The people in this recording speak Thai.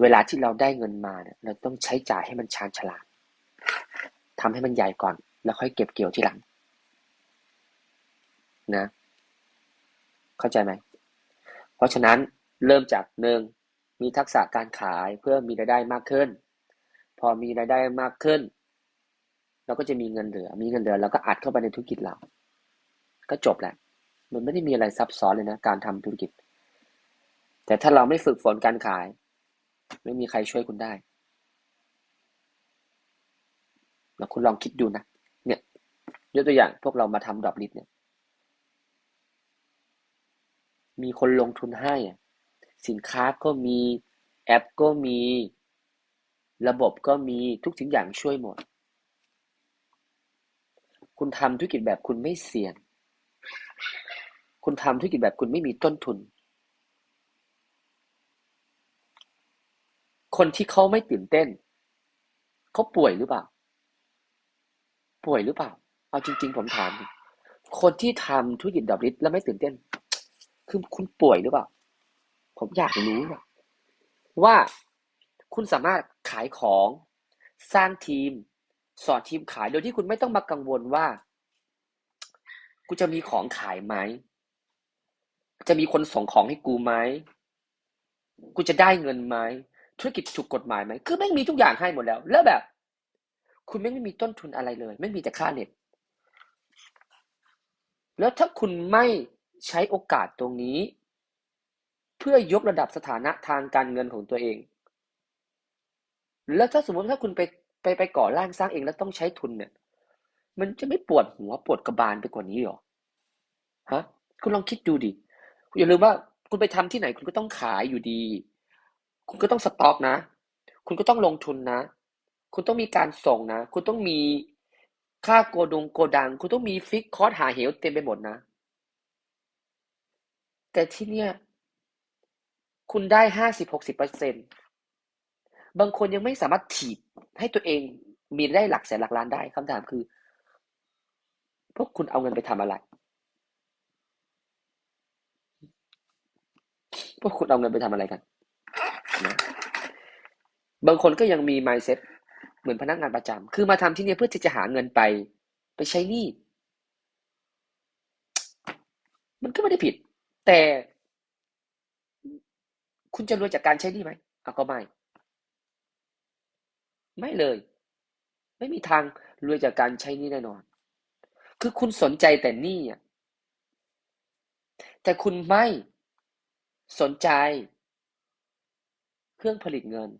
เวลาที่เราได้เงินมาเนี่ยเราต้องใช้จ่ายให้มันชาญฉลาดทำให้มันใหญ่ก่อน แล้วค่อยเก็บเกี่ยวทีหลัง นะ เข้าใจไหม เพราะฉะนั้นเริ่มจากหนึ่งมีทักษะการขายเพื่อมีรายได้มากขึ้น พอมีรายได้มากขึ้น เราก็จะมีเงินเหลือ มีเงินเหลือเราก็อัดเข้าไปในธุรกิจเรา ก็จบแหละ มันไม่ได้มีอะไรซับซ้อนเลยนะ การทำธุรกิจ แต่ถ้าเราไม่ฝึกฝนการขาย ไม่มีใครช่วยคุณได้แล้วคุณลองคิดดูนะ เนี่ย ยกตัวอย่างพวกเรามาทำดรอปลิสเนี่ย มีคนลงทุนให้ สินค้าก็มีแอปก็มี ระบบก็มีทุกสิ่งอย่างช่วยหมด คุณทำธุรกิจแบบคุณไม่เสี่ยง คุณทำธุรกิจแบบคุณไม่มีต้นทุน คนที่เขาไม่ตื่นเต้น เขาป่วยหรือเปล่า ป่วยหรือเปล่า เอาจริง ๆ ผมถาม คนที่ทำธุรกิจดอกลิสแล้วไม่ตื่นเต้น คือคุณป่วยหรือเปล่า ผมอยากรู้ว่าคุณสามารถขายของ สร้างทีม สอนทีมขาย โดยที่คุณไม่ต้องมากังวลว่ากูจะมีของขายไหม จะมีคนส่งของให้กูไหม กูจะได้เงินไหม ธุรกิจถูกกฎหมายไหมคือไม่งมีทุกอย่างให้หมดแล้ว แล้วแบบ คุณไม่งไม่มีต้นทุนอะไรเลย ไม่มีแต่ค่าเน็ตแล้วถ้าคุณไม่ใช้โอกาสตรงนี้ เพื่อยกระดับสถานะทางการเงินของตัวเอง แล้วถ้าสมมติถ้าคุณไปไปไปก่อร่างสร้างเองแล้วต้องใช้ทุนเนี่ย มันจะไม่ปวดหัวปวดกระบาลไปกว่านี้หรอฮะ คุณลองคิดดูดิอย่าลืมว่าคุณไปทำที่ไหนคุณก็ต้องขายอยู่ดี คุณก็ต้องสต็อกนะ คุณก็ต้องลงทุนนะ คุณต้องมีการส่งนะ คุณต้องมีค่าโกดงโกดัง คุณต้องมีฟิกคอร์สหาเหวเต็มไปหมดนะ แต่ที่เนี่ย คุณได้ห้าสิบหกสิบเปอร์เซ็นบางคนยังไม่สามารถถีบให้ตัวเองมีได้หลักแสนหลักล้านได้คำถามคือ พวกคุณเอาเงินไปทำอะไร พวกคุณเอาเงินไปทำอะไรกัน บางคนก็ยังมี mindset เหมือนพนักงานประจำคือมาทำที่นี่เพื่อที่จะหาเงินไป ไปใช้หนี้มันก็ไม่ได้ผิด แต่ คุณจะรวยจากการใช้หนี้ไหมเอาก็ไม่ไม่เลย ไม่มีทางรวยจากการใช้หนี้แน่นอน คือคุณสนใจแต่หนี้อะแต่คุณไม่สนใจ เครื่องผลิตเงิน